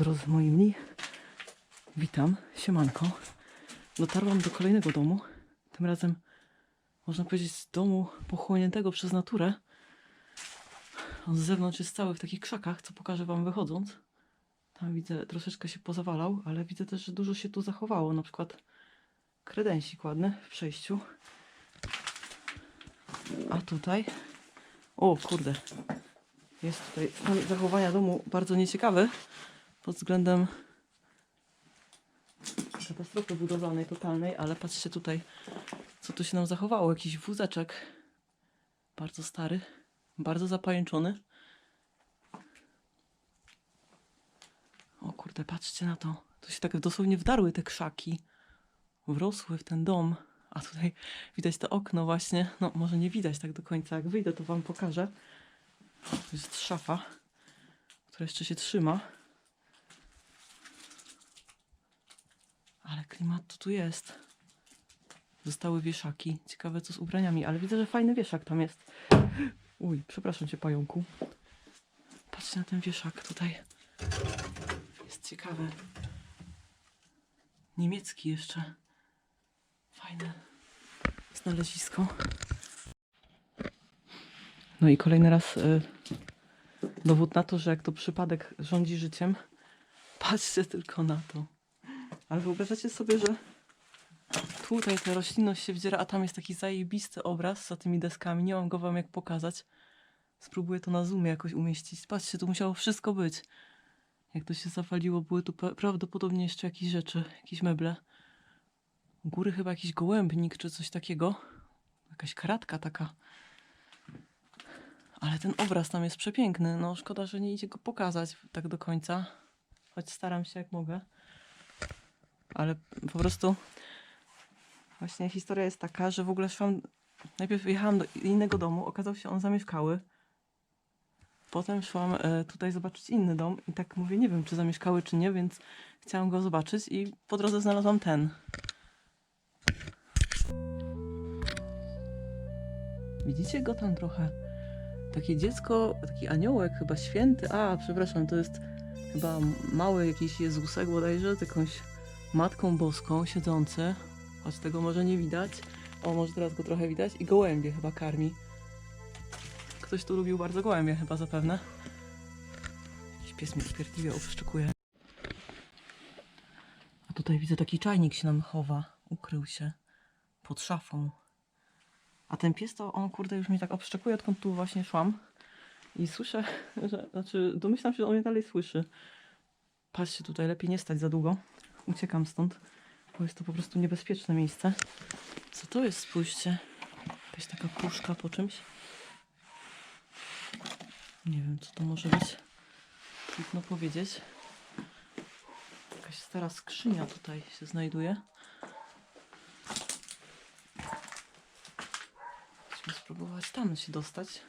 drodzy moi. Witam, siemanko. Dotarłam do kolejnego domu. Tym razem, można powiedzieć, z domu pochłoniętego przez naturę. On z zewnątrz jest cały w takich krzakach, co pokażę wam wychodząc. Tam widzę, troszeczkę się pozawalał, ale widzę też, że dużo się tu zachowało. Na przykład kredensik ładny w przejściu. A tutaj... O kurde, jest tutaj stan zachowania domu bardzo nieciekawy pod względem katastrofy budowlanej totalnej, ale patrzcie tutaj, co tu się nam zachowało. Jakiś wózeczek bardzo stary, bardzo zapajęczony. O kurde, patrzcie na to. Tu się tak dosłownie wdarły te krzaki. Wrosły w ten dom. A tutaj widać to okno właśnie. No, może nie widać tak do końca. Jak wyjdę, to wam pokażę. To jest szafa, która jeszcze się trzyma. Ale klimat tu jest. Zostały wieszaki. Ciekawe co z ubraniami, ale widzę, że fajny wieszak tam jest. Uj, przepraszam cię pająku. Patrzcie na ten wieszak tutaj. Jest ciekawy. Niemiecki jeszcze. Fajne znalezisko. No i kolejny raz y, dowód na to, że jak to przypadek rządzi życiem. Patrzcie tylko na to. Ale wyobrażacie sobie, że tutaj ta roślinność się wdziera, a tam jest taki zajebisty obraz za tymi deskami. Nie mam go wam jak pokazać. Spróbuję to na zoomie jakoś umieścić. Patrzcie, tu musiało wszystko być. Jak to się zawaliło, były tu pra- prawdopodobnie jeszcze jakieś rzeczy, jakieś meble. U góry chyba jakiś gołębnik czy coś takiego. Jakaś kratka taka. Ale ten obraz tam jest przepiękny. No szkoda, że nie idzie go pokazać tak do końca. Choć staram się jak mogę. Ale po prostu właśnie historia jest taka, że w ogóle szłam. Najpierw jechałam do innego domu, okazał się on zamieszkały. Potem szłam e, tutaj zobaczyć inny dom i tak mówię, nie wiem czy zamieszkały czy nie, więc chciałam go zobaczyć i po drodze znalazłam ten. Widzicie go tam trochę? Takie dziecko, taki aniołek, chyba święty. A, przepraszam, to jest chyba mały jakiś Jezusek bodajże, z jakąś Matką Boską siedzący. Choć tego może nie widać. O, może teraz go trochę widać. I gołębie chyba karmi. Ktoś tu lubił bardzo gołębie chyba zapewne. Jakiś pies mnie upierdliwie obszczekuje. A tutaj widzę taki czajnik się nam chowa. Ukrył się pod szafą. A ten pies to on kurde już mnie tak obszczekuje, odkąd tu właśnie szłam. I słyszę, że, znaczy domyślam się, że on mnie dalej słyszy. Patrzcie tutaj, lepiej nie stać za długo. Uciekam stąd, bo jest to po prostu niebezpieczne miejsce. Co to jest, spójrzcie. Jakaś taka puszka po czymś. Nie wiem, co to może być. Trudno powiedzieć. Jakaś stara skrzynia tutaj się znajduje. Musimy spróbować tam się dostać.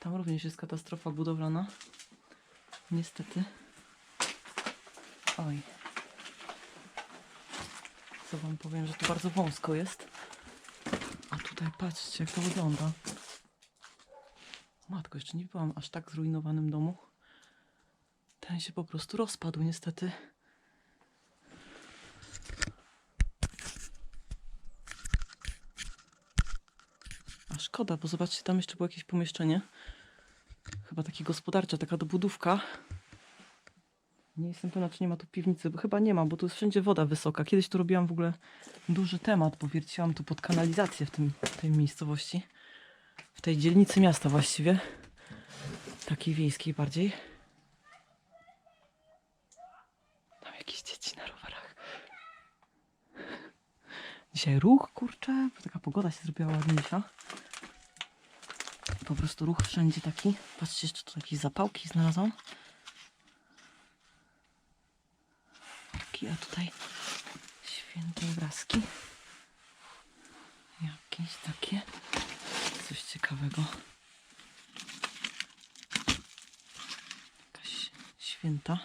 Tam również jest katastrofa budowlana. Niestety. Oj. Co wam powiem, że tu bardzo wąsko jest. A tutaj patrzcie, jak to wygląda. Matko, jeszcze nie byłam aż tak zrujnowanym domu. Ten się po prostu rozpadł, niestety. A szkoda, bo zobaczcie, tam jeszcze było jakieś pomieszczenie. Chyba takie gospodarcze, taka dobudówka. Nie jestem pewna, czy nie ma tu piwnicy, bo chyba nie ma, bo tu jest wszędzie woda wysoka. Kiedyś tu robiłam w ogóle duży temat, bo wierciłam tu pod kanalizację w tym, tej miejscowości. W tej dzielnicy miasta właściwie. Takiej wiejskiej bardziej. Tam jakieś dzieci na rowerach. Dzisiaj ruch, kurczę, bo taka pogoda się zrobiła ładniejsza. Po prostu ruch wszędzie taki. Patrzcie, jeszcze tu jakieś zapałki znalazłam. Taki, a tutaj święte obrazki. Jakieś takie. Coś ciekawego. Jakaś święta.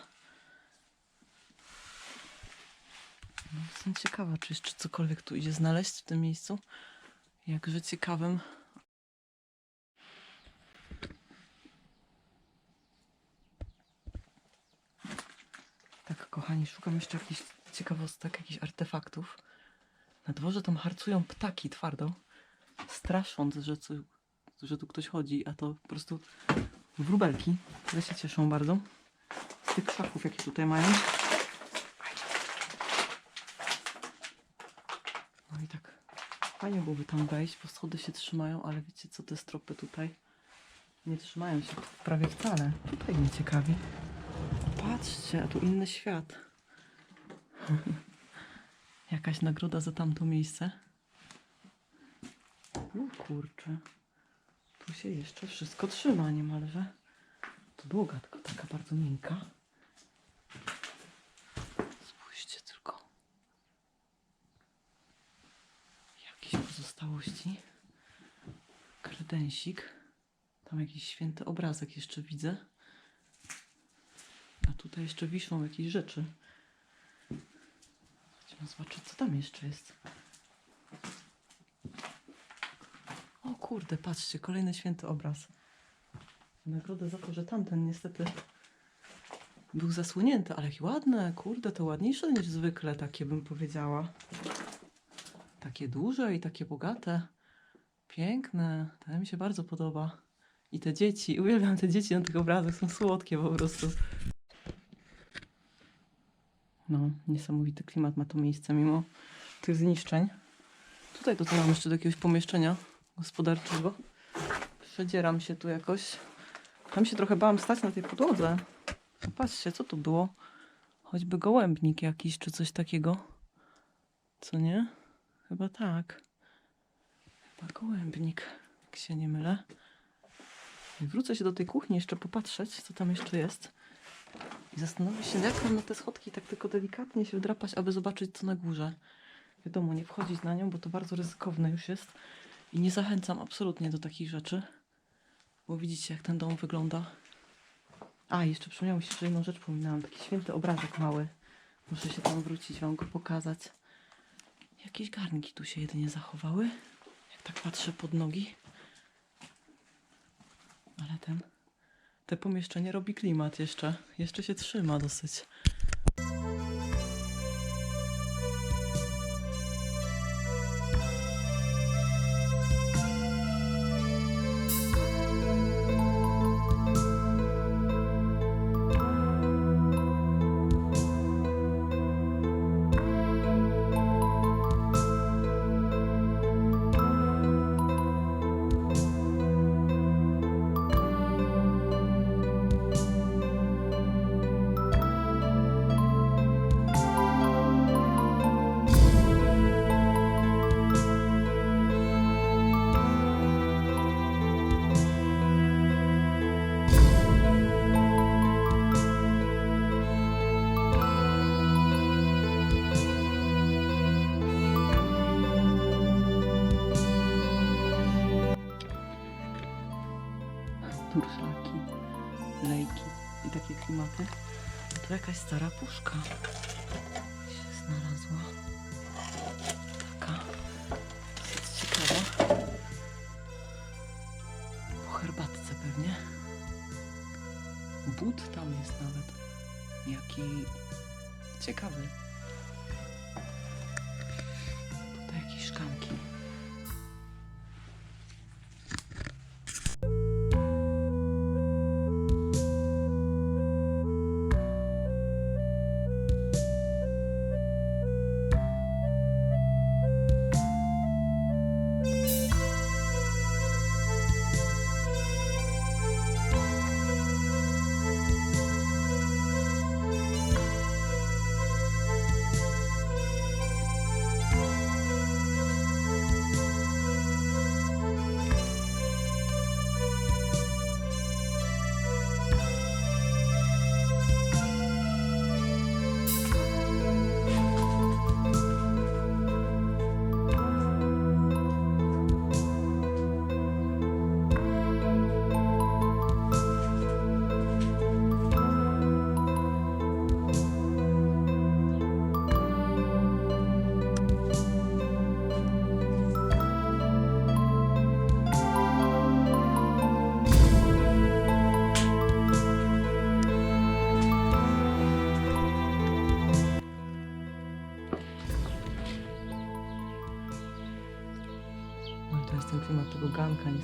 No, jestem ciekawa, czy jeszcze cokolwiek tu idzie znaleźć w tym miejscu. Jakże ciekawym. Tak, kochani, szukam jeszcze jakichś ciekawostek, jakichś artefaktów. Na dworze tam harcują ptaki twardo, strasząc, że, co, że tu ktoś chodzi, a to po prostu wróbelki, które się cieszą bardzo z tych krzaków, jakie tutaj mają. No i tak fajnie byłoby tam wejść, bo schody się trzymają, ale wiecie co, te stropy tutaj nie trzymają się prawie wcale. Tutaj mnie ciekawi. Patrzcie, a tu inny świat. Jakaś nagroda za tamto miejsce. No kurczę. Tu się jeszcze wszystko trzyma niemalże. To długa, tylko taka bardzo miękka. Spójrzcie tylko. Jakieś pozostałości. Kredensik. Tam jakiś święty obrazek jeszcze widzę. Tutaj jeszcze wiszą jakieś rzeczy. Chodźmy zobaczyć, co tam jeszcze jest. O kurde, patrzcie, kolejny święty obraz. Nagrodę za to, że tamten niestety był zasłonięty, ale jakie ładne, kurde, to ładniejsze niż zwykle, takie bym powiedziała. Takie duże i takie bogate. Piękne, to mi się bardzo podoba. I te dzieci, uwielbiam te dzieci na tych obrazach, są słodkie po prostu. No, niesamowity klimat ma to miejsce mimo tych zniszczeń. Tutaj dotarłam jeszcze do jakiegoś pomieszczenia gospodarczego. Przedzieram się tu jakoś. Tam się trochę bałam stać na tej podłodze. Patrzcie, co tu było? Choćby gołębnik jakiś, czy coś takiego. Co nie? Chyba tak. Chyba gołębnik, jak się nie mylę. Wrócę się do tej kuchni jeszcze popatrzeć, co tam jeszcze jest. I zastanowię się, jak mam na te schodki tak tylko delikatnie się wdrapać, aby zobaczyć, co na górze. Wiadomo, nie wchodzić na nią, bo to bardzo ryzykowne już jest. I nie zachęcam absolutnie do takich rzeczy. Bo widzicie, jak ten dom wygląda. A, jeszcze przypomniało mi się, że jedną rzecz pominęłam. Taki święty obrazek mały. Muszę się tam wrócić, wam go pokazać. Jakieś garnki tu się jedynie zachowały. Jak tak patrzę pod nogi. Ale ten... Te pomieszczenie robi klimat jeszcze. Jeszcze się trzyma dosyć. Turszaki, lejki i takie klimaty. Tu jakaś stara puszka się znalazła. Taka dosyć ciekawa. Po herbatce pewnie. But tam jest nawet. Jaki ciekawy.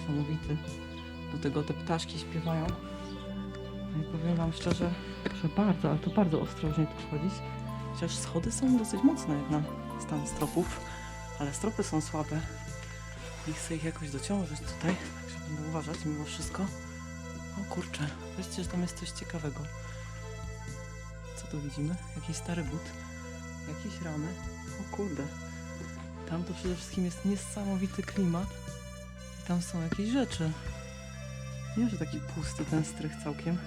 Niesamowity. Do tego te ptaszki śpiewają. No i powiem wam szczerze, że bardzo, ale to bardzo ostrożnie tu wchodzić. Chociaż schody są dosyć mocne jak na stan stropów, ale stropy są słabe. Nie chcę ich jakoś dociążyć tutaj, także będę uważać mimo wszystko. O kurczę, wiecie, że tam jest coś ciekawego. Co tu widzimy? Jakiś stary but, jakieś ramy. O kurde. Tam to przede wszystkim jest niesamowity klimat. Tam są jakieś rzeczy. Nie, że taki pusty ten strych całkiem.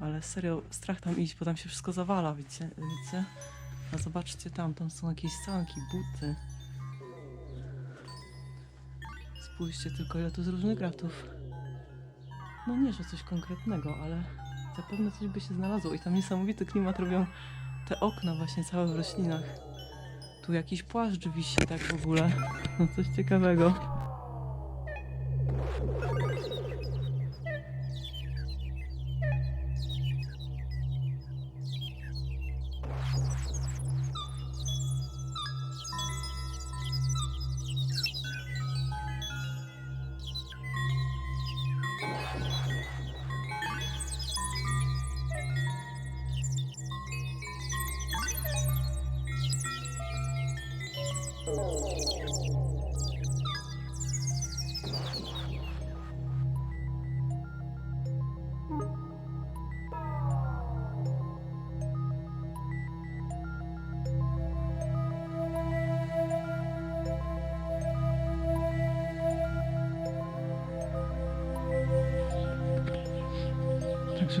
Ale serio, strach tam iść, bo tam się wszystko zawala, wiecie? wiecie? A zobaczcie tam, tam są jakieś sanki, buty. Spójrzcie tylko, ile tu jest różnych gratów. No nie, że coś konkretnego, ale zapewne coś by się znalazło. I tam niesamowity klimat robią te okna właśnie całe w roślinach. Tu jakiś płaszcz wisi tak w ogóle. No coś ciekawego. Także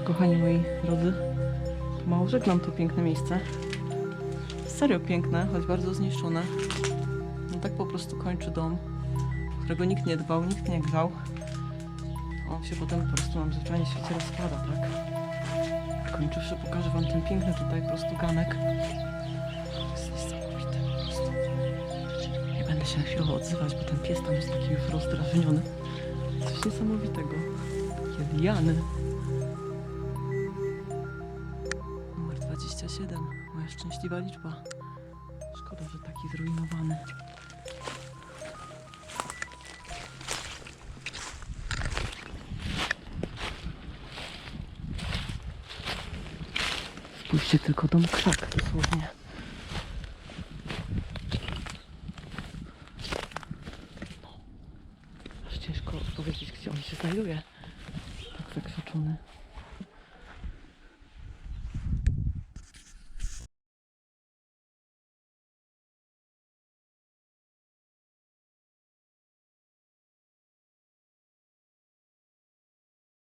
kochani moi drodzy, pomału żegnam to piękne miejsce. Serio piękne, choć bardzo zniszczone. No tak po prostu kończy dom, którego nikt nie dbał, nikt nie grzał. On się potem po prostu nam zwyczajnie świecie rozpada, tak? Kończywszy pokażę wam ten piękny tutaj po prostu ganek. To jest niesamowite po prostu. Nie będę się na chwilę odzywać, bo ten pies tam jest taki już rozdrażniony. Coś niesamowitego. Liany. Szczęśliwa liczba. Szkoda, że taki zrujnowany. Spójrzcie tylko dom krzak dosłownie. No. Aż ciężko powiedzieć, gdzie on się znajduje. Tak zakrzaczony.